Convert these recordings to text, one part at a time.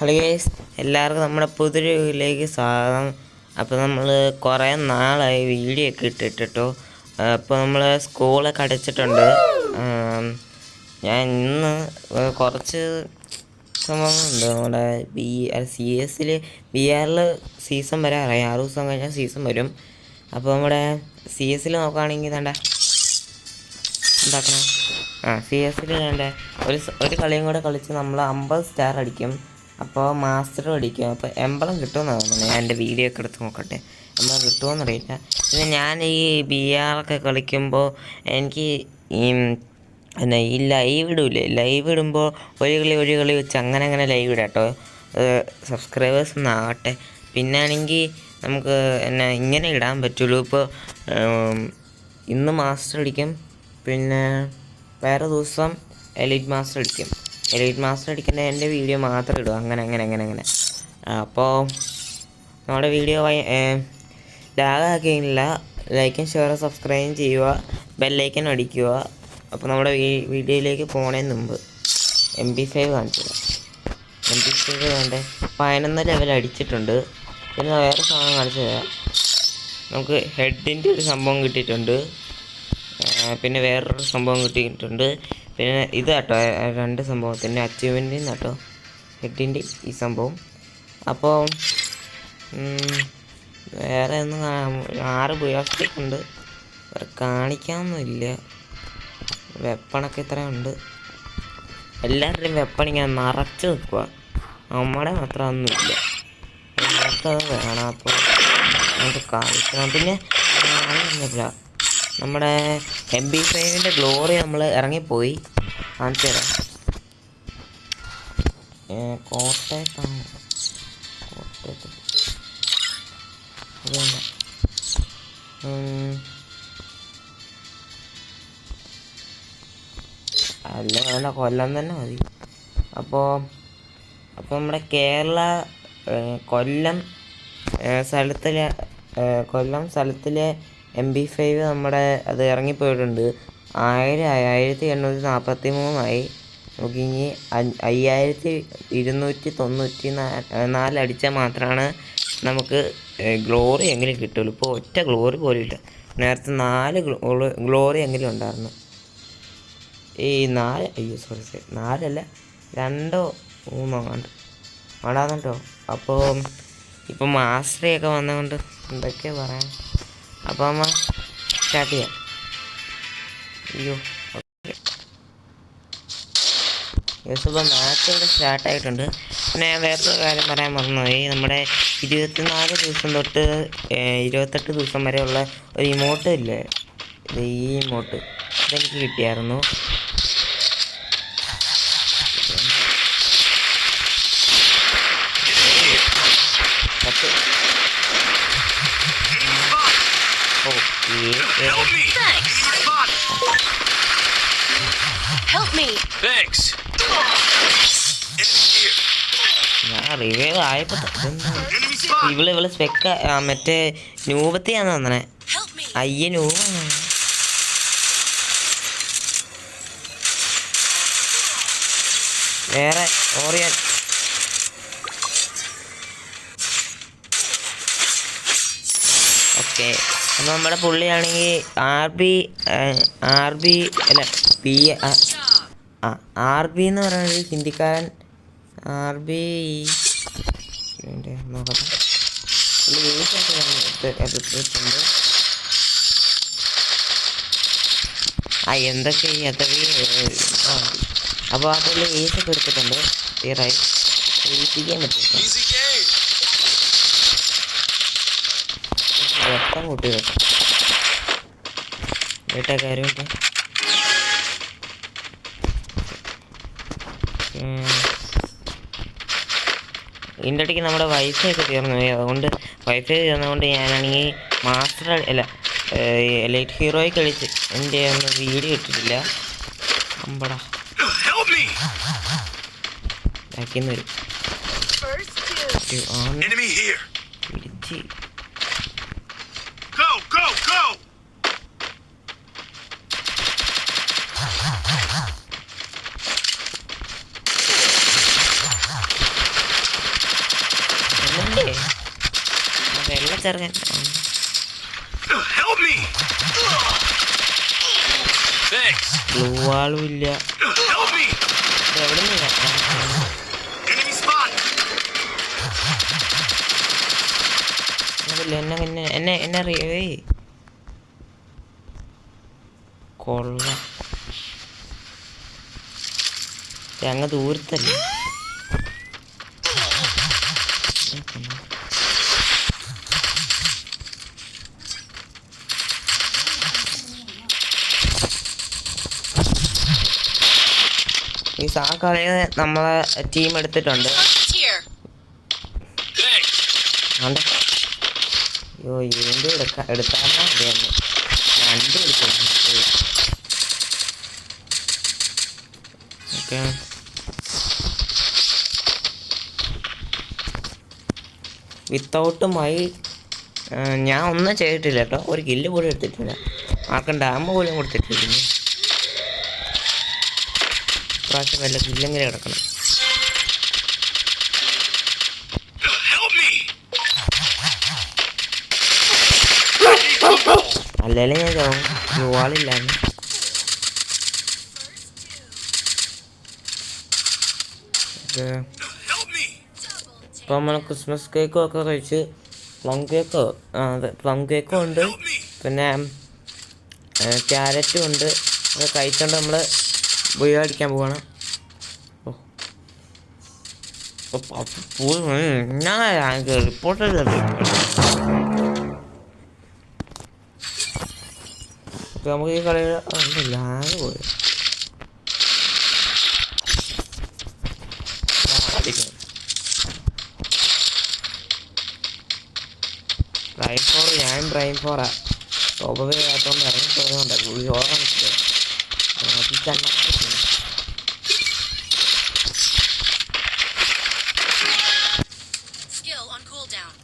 Hello guys എല്ലാവർക്കും നമ്മുടെ പുതിയൊരു വീട്ടിലേക്ക് സ്വാഗതം. അപ്പോൾ നമ്മൾ കുറേ നാളായി വീഡിയോ ഒക്കെ ഇട്ടിട്ടോ അപ്പോൾ നമ്മൾ സ്കൂളൊക്കെ അടച്ചിട്ടുണ്ട്. ഞാൻ ഇന്ന് കുറച്ച് സംഭവങ്ങളുണ്ട് നമ്മുടെ ബി സി എസിൽ ബി ആറിൽ സീസൺ വരെ അറിയാം ആറ് ദിവസം കഴിഞ്ഞാൽ സീസൺ വരും. അപ്പോൾ നമ്മുടെ സി എസിൽ നോക്കുകയാണെങ്കിൽ വേണ്ട എന്താക്കണം? ആ സി എസിൽ വേണ്ട ഒരു ഒരു കളിയും കൂടെ കളിച്ച് നമ്മൾ അമ്പത് സ്റ്റാർ അടിക്കും. അപ്പോൾ മാസ്റ്റർ അടിക്കും അപ്പോൾ എമ്പളം കിട്ടുമെന്ന് തോന്നുന്നു. ഞാൻ എന്റെ വീഡിയോ ഒക്കെ എടുത്ത് നോക്കട്ടെ. എമ്പളം കിട്ടുമെന്നറിയില്ല പിന്നെ ഞാൻ ഈ ബി ആറൊക്കെ കളിക്കുമ്പോൾ എനിക്ക് ഈ പിന്നെ ഈ ലൈവ് ഇടൂലേ? ലൈവ് ഇടുമ്പോൾ ഒരു കളി ഒരു കളി വെച്ച് അങ്ങനെ അങ്ങനെ ലൈവ് ഇടാം കേട്ടോ സബ്സ്ക്രൈബേഴ്സ് ഒന്നാകട്ടെ പിന്നെ ആണെങ്കിൽ നമുക്ക് എന്നെ ഇങ്ങനെ ഇടാൻ പറ്റുള്ളൂ. ഇപ്പോൾ ഇന്ന് മാസ്റ്റർ അടിക്കും. പിന്നെ വേറെ ദിവസം എലിറ്റ് മാസ്റ്റർ അടിക്കും. എലൈറ്റ് മാസ്റ്റർ അടിക്കേണ്ട എന്റെ വീഡിയോ മാത്രം ഇടും. അങ്ങനെ അങ്ങനെ അങ്ങനെ അങ്ങനെ. അപ്പോൾ നമ്മുടെ വീഡിയോ ലാഗാക്കിയില്ല ലൈക്കും ഷെയറും സബ്സ്ക്രൈബും ചെയ്യുക. ബെല്ലൈക്കൻ അടിക്കുക. അപ്പോൾ നമ്മുടെ വീഡിയോയിലേക്ക് പോണതിന് മുമ്പ് എം ബി ഫൈവ് കാണിച്ചു എം ബി ഫൈവ് വേണ്ട പതിനൊന്ന് ലെവൽ അടിച്ചിട്ടുണ്ട്. പിന്നെ വേറെ സാധനം കാണിച്ചു തരാം. നമുക്ക് ഹെഡിന്റെ ഒരു സംഭവം കിട്ടിയിട്ടുണ്ട്. പിന്നെ വേറൊരു സംഭവം കിട്ടിയിട്ടുണ്ട്. പിന്നെ ഇത് കേട്ടോ രണ്ട് സംഭവത്തിന്റെ അച്ചീവ്മെന്റിൽ കേട്ടോ ഹെഡിന്റെ ഈ സംഭവം. അപ്പോൾ വേറെ ഒന്നും ആറ് ബുയാസ്റ്റിക് ഉണ്ട്. വേറെ കാണിക്കാനൊന്നുമില്ല. വെപ്പണൊക്കെ ഇത്രയുണ്ട്. എല്ലാവരുടെയും വെപ്പൺ ഇങ്ങനെ നിറച്ച് നിൽക്കുക നമ്മുടെ മാത്രം ഒന്നുമില്ല നമുക്കത് വേണം. അപ്പോൾ നമുക്ക് കാണിക്കണം. പിന്നെ നമ്മുടെ എം ബി ഫൈവിന്റെ ഗ്ലോറി നമ്മൾ ഇറങ്ങിപ്പോയി. കാണിച്ചു തരാം കോട്ടയത്താണ്. കോട്ടയത്ത്. അല്ല വേണ്ട കൊല്ലം തന്നെ മതി. അപ്പോൾ അപ്പോൾ നമ്മുടെ കേരള കൊല്ലം സ്ഥലത്തിലെ കൊല്ലം സ്ഥലത്തിലെ എം ബി ഫൈവ് നമ്മുടെ അത് ഇറങ്ങിപ്പോയിട്ടുണ്ട്. ആയിരം ആയി ആയിരത്തി എണ്ണൂറ്റി നാൽപ്പത്തി മൂന്നായി നമുക്ക് അയ്യായിരത്തി ഇരുന്നൂറ്റി തൊണ്ണൂറ്റി നാല് അടിച്ചാൽ മാത്രമാണ് നമുക്ക് ഗ്ലോറി എങ്കിലും കിട്ടുള്ളൂ. ഇപ്പോൾ ഒറ്റ ഗ്ലോറി പോലും ഇല്ല. നേരത്തെ നാല് ഗ്ലോറി എങ്കിലും ഉണ്ടായിരുന്നു. ഈ നാല് അയ്യോ സോറി സോറി നാലല്ല രണ്ടോ മൂന്നോ കണ്ട് കേട്ടോ അപ്പോൾ ഇപ്പം മാസ്റ്ററിയൊക്കെ വന്നതുകൊണ്ട് എന്തൊക്കെയാണ് പറയാൻ? അപ്പോൾ നമ്മ സ്റ്റാർട്ട് ചെയ്യാം. അയ്യോ. ഇപ്പോൾ മാച്ച് ഇവിടെ സ്റ്റാർട്ട് ആയിട്ടുണ്ട്. പിന്നെ വേറൊരു കാര്യം പറയാൻ മറന്നുപോയി. നമ്മുടെ ഇരുപത്തിനാല് ദിവസം തൊട്ട് ഇരുപത്തെട്ട് ദിവസം വരെയുള്ള ഒരു ഇമോട്ട് ഇല്ലേ? ഈ ഇമോട്ട് ഇതെനിക്ക് കിട്ടിയായിരുന്നു. Help me! Thanks. ഞാൻ റിവൈവ് ആയപ്പോ. ഇവൾ ഇവൾ സ്പെക്ക മറ്റേ നൂപത്തിയാന്ന് തന്നെ അയ്യ നൂപാണ് വേറെ ഓറിയൻ ഓക്കെ അപ്പോൾ നമ്മുടെ പുള്ളിയാണെങ്കിൽ ആർ ബി ആർ ബി അല്ല പി ആർ ബി എന്ന് പറയുന്നത് ഹിന്ദിക്കാരൻ ആർ ബി നോക്കട്ടെ ആ എന്തൊക്കെ അപ്പോൾ ആ. പുള്ളി ഏസൊക്കെ എടുത്തിട്ടുണ്ട്. ക്ലിയറായി ഏസിക്കാൻ പറ്റില്ല രക്തം കൂട്ടി വെക്കാം. വീട്ടെ കാര്യമുണ്ട് ഇതിന്റെ ഇടയ്ക്ക് നമ്മുടെ വൈഫൈ ഒക്കെ തീർന്നു പോയി. അതുകൊണ്ട് വൈഫൈ തീർന്നതുകൊണ്ട് ഞാനാണെങ്കിൽ മാസ്റ്റർ അല്ല ലൈറ്റ് ഹീറോയെ കളിച്ച് എന്റെ ഒന്നും വീഡിയോ ഇട്ടിട്ടില്ല. അമ്പടാ. Help me. ബാക്കിന്ന് വരും First ആ വെള്ള ചെറുക്കൻ ആ. Help me! Thanks. ബ്ലൂ ഇല്ല Help me! ഇത് എവിടെ നിന്ന് Enemy spot! എന്നെ എന്നെ എന്നെ എന്നെ അറിയവേ കൊള്ള അങ്ങ് ദൂരത്തല്ലേ ഈ ആ കളിയിൽ നമ്മളെ ടീം എടുത്തിട്ടുണ്ട്. അയ്യോ ഇതിന്റെ എടുക്ക എടുത്താലോ അതെയാണ് രണ്ട് എടുക്കുന്നു ഓക്കെ. വിത്തൗട്ട് മൈ ഞാൻ ഒന്നും ചെയ്തിട്ടില്ല കേട്ടോ. ഒരു കില്ല് പോലും എടുത്തിട്ടില്ല. ആർക്കും ഡാമ് പോലും കൊടുത്തിട്ടില്ല. ഇപ്രാവശ്യം വല്ല കില്ലെങ്കിലും കിടക്കണം. അല്ലേ ഞാൻ ചാവും യുവാളില്ലാന്ന് ഓക്കെ Help me! ഇപ്പോൾ നമ്മൾ ക്രിസ്മസ് കേക്കും ഒക്കെ കഴിച്ച് പ്ലം കേക്കോ ആ അതെ പ്ലം കേക്കും ഉണ്ട്. പിന്നെ ക്യാരറ്റും ഉണ്ട്. അത് കഴിച്ചുകൊണ്ട് നമ്മൾ ബുയ അടിക്കാൻ പോവാണ് ഓ. ഓ, പ- പൂ- ഉം, ഞാൻ റിപ്പോർട്ട് നമുക്ക് ഈ കളിയിൽ ലാഗ് പോയി ആ, അടിക്കണം പ്രൈം ഫോർ ഞാൻ പ്രൈം ഫോറാ സ്വാഭാവികമായിട്ടോണ്ട് ഇറങ്ങി പോകുന്നുണ്ട് പുള്ളി ചോറാണ് cooldown.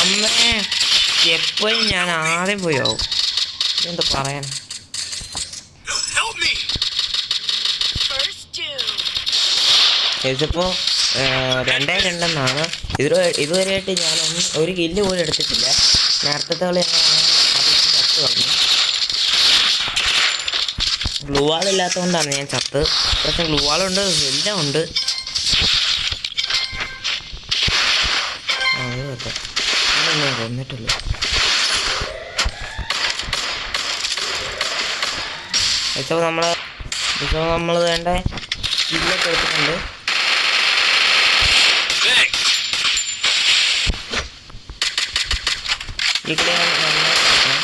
അമ്മേ എപ്പോഴും ഞാൻ ആദ്യം പോയോ എന്താ പറയാൻ. ഇതിപ്പോ രണ്ടേ രണ്ടെന്നാണ്. ഇതിൽ ഇതുവരെയായിട്ട് ഞാൻ ഒരു കില്ല് പോലും എടുത്തിട്ടില്ല. നേരത്തെ കളി ഞാൻ പത്ത് കളഞ്ഞു ഗ്ലൂ വാൾ ഇല്ലാത്തതുകൊണ്ടാണ് ഞാൻ ചത്ത്. പക്ഷെ ഗ്ലൂ വാളുണ്ട് എല്ലാം ഉണ്ട്. ഞാൻ ഇപ്പോൾ നമ്മൾ ഇപ്പോൾ നമ്മൾ വേണ്ട? കില്ലൊക്കെ എടുത്തിട്ടുണ്ട്. ഈ ഞാൻ നന്നായിട്ട് കളിക്കണം.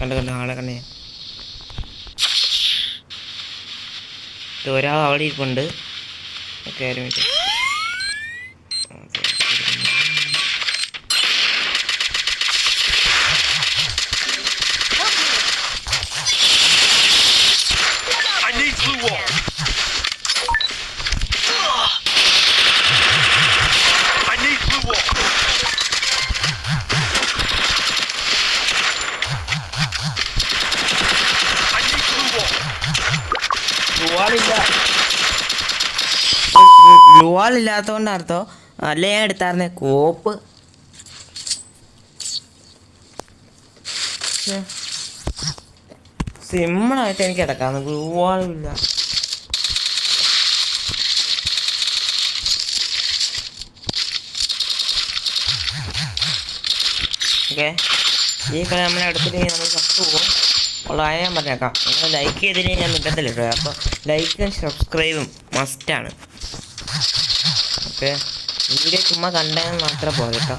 കണ്ടു കണ്ടു ആളെ കണ്ടേ ഒരാൾ അവിടെ ഇരിപ്പുണ്ട്. ഓക്കെ ഒരു ലുവാളില്ലാത്തോണ്ട് അർത്ഥം അല്ലേ ഞാൻ എടുത്തായിരുന്നേ കോപ്പ്. സിമ്പിളായിട്ട് എനിക്ക് കിടക്കാന്ന് ഗ്ലൂവാളില്ല. ഓക്കെ. ഈ കളി നമ്മളെ അടുത്തില്ലെങ്കിൽ നമ്മൾ കത്ത് പോകും. ഉള്ള കാര്യം ഞാൻ പറഞ്ഞേക്കാം. നിങ്ങൾ ലൈക്ക് ചെയ്തില്ലെങ്കിൽ ഞാൻ നിൽക്കത്തില്ല കേട്ടോ. അപ്പോൾ ലൈക്കും സബ്സ്ക്രൈബും മസ്റ്റാണ് ഓക്കെ വീഡിയോ ചുമ്മാ കണ്ടെങ്കിൽ മാത്രം പോലെ കേട്ടോ?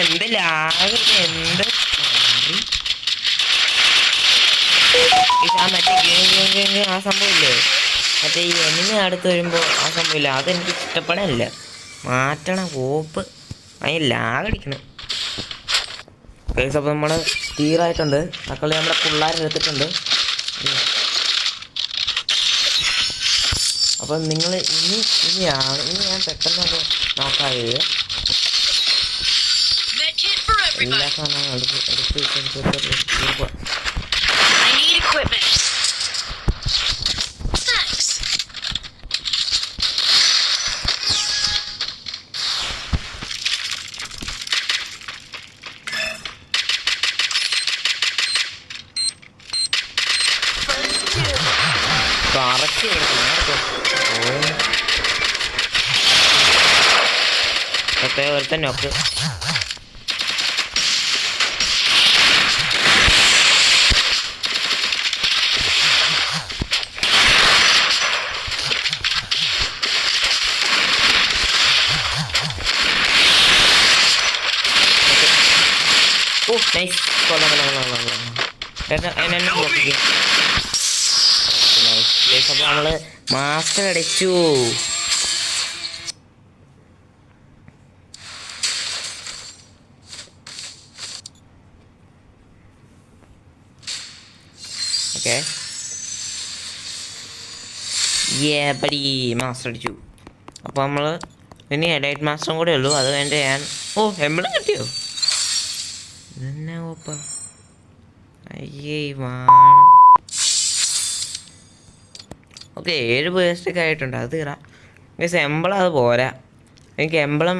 എന്ത് ലാഗ് എന്ത് ഇത് ആ മറ്റേ ഗെയിം ഗെയിം ഗെയിം ഗെയിം ആ സംഭവമില്ലേ മറ്റേ ഈ എനിമി അടുത്ത് വരുമ്പോൾ ആ സംഭവമില്ല അതെനിക്ക് ഇഷ്ടപ്പെടാനില്ല മാറ്റണം ഓപ്പ് അതിന് ലാഗടിക്കണം കേസ് അപ്പോൾ നമ്മൾ തീറായിട്ടുണ്ട് മക്കളെ നമ്മുടെ പിള്ളേരെടുത്തിട്ടുണ്ട് അപ്പം നിങ്ങൾ ഇനി ഇനിയാണ് ഇനി ഞാൻ പെട്ടെന്ന് നോക്കാതെ നോക്കാറില്ല എല്ലാ. സാധനങ്ങളും എടുത്ത് എടുത്ത് കറക്റ്റ് ഒറ്റ ഒരുത്തൻ നോക്ക് ഓ നൈസ് കൊള്ളാം കൊള്ളാം കൊള്ളാം കൊള്ളാം കൊള്ളാം. എന്നെ എന്നെ നോക്കിക്കേ നമ്മൾ മാസ്റ്റർ അടിച്ചു. ഓക്കെ ബടി മാസ്റ്റർ അടിച്ചു. അപ്പോൾ നമ്മൾ ഇനി എലൈറ്റ് മാസ്റ്ററും കൂടെ ഉള്ളൂ. അത് വേണ്ട ഞാൻ ഓ എമ്പളം കിട്ടിയോ? ഇതെന്നാ ഓപ്പ? അയ്യേ വേണം. ഓക്കെ ഏഴ് പേഴ്സ്റ്റൊക്കെ ആയിട്ടുണ്ട്. അത് തീറാം മീൻസ് എംബളം അത് പോരാ. എനിക്ക് എംബളം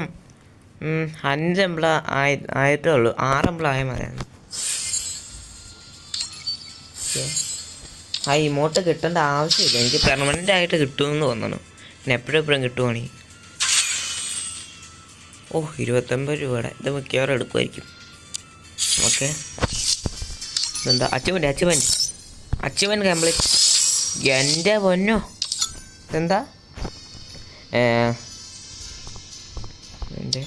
അഞ്ച് എംബളം ആയി ആയിട്ടേ ഉള്ളൂ. ആറ് എംബളം ആയാൽ മതിയായിരുന്നു ആ ഇമോട്ട് കിട്ടേണ്ട ആവശ്യമില്ല. എനിക്ക് പെർമനന്റ് ആയിട്ട് കിട്ടുമെന്ന് തോന്നണം പിന്നെ എപ്പോഴും എപ്പോഴും കിട്ടുവാണെങ്കിൽ ഓ ഇരുപത്തൊമ്പത് രൂപയുടെ. ഇത് മിക്കവാറും എടുക്കുമായിരിക്കും ഓക്കെ. ഇതെന്താ? അച്ചുവൻ അച്ചുവൻ അച്ചുവൻ കംപ്ലീറ്റ്. എന്റെ പൊന്നോ. എന്താ? എന്റെ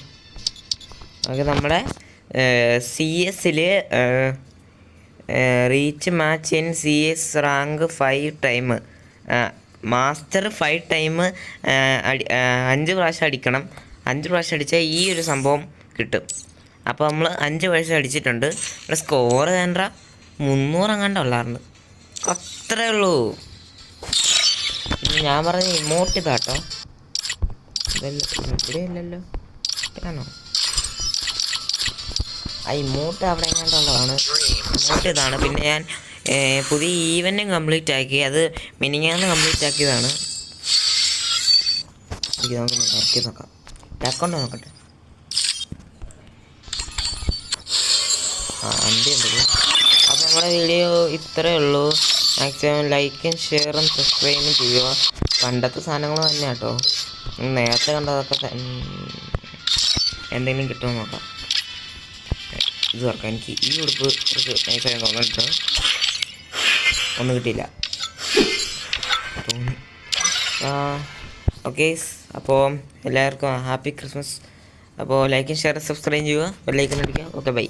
അത് നമ്മുടെ സി എസിൽ reach match in C S rank five time master five time അടി അഞ്ച് പ്രാവശ്യം അടിക്കണം. അഞ്ച് പ്രാവശ്യം അടിച്ചാൽ ഈ ഒരു സംഭവം കിട്ടും. അപ്പോൾ നമ്മൾ അഞ്ച് പ്രാവശ്യം അടിച്ചിട്ടുണ്ട്. ഇവിടെ സ്കോർ കണ്ട മുന്നൂറ് അങ്ങാണ്ട് ഉള്ളായിരുന്നു അത്രേ ഉള്ളൂ. ഞാൻ പറഞ്ഞ ഇമോട്ട് ഇതാട്ടോ ഇവിടെ ഇല്ലല്ലോ. ആണോ ആ ഇമോട്ട് അവിടെ എങ്ങാണ്ടുള്ളതാണ്. ഇമോട്ട് ഇതാണ്. പിന്നെ ഞാൻ പുതിയ ഈവന്റും കംപ്ലീറ്റ് ആക്കി. അത് മിനിങ്ങാന്ന് കംപ്ലീറ്റ് ആക്കിയതാണ്. നമുക്ക് നോക്കി. അക്കൗണ്ട് നോക്കട്ടെ. ആ അമ്പി ഉണ്ടല്ലോ. അപ്പോൾ നമ്മുടെ വീഡിയോ ഇത്രയേ ഉള്ളൂ. മാക്സിമം ലൈക്കും ഷെയറും സബ്സ്ക്രൈബും ചെയ്യുക. പണ്ടത്തെ സാധനങ്ങൾ തന്നെ കേട്ടോ നേരത്തെ കണ്ടതൊക്കെ എന്തെങ്കിലും കിട്ടുമോ നോക്കാം. ഇത് തുറക്കാം. എനിക്ക് ഈ ഉടുപ്പ് കുറച്ച് തോന്നിട്ട് ഒന്നും കിട്ടിയില്ല. തോന്നി. ഓക്കെ അപ്പോൾ എല്ലാവർക്കും ഹാപ്പി ക്രിസ്മസ് അപ്പോൾ ലൈക്കും ഷെയർ സബ്സ്ക്രൈബ് ചെയ്യുക. ഒരു ലൈക്കും അടിക്കുക. Okay bye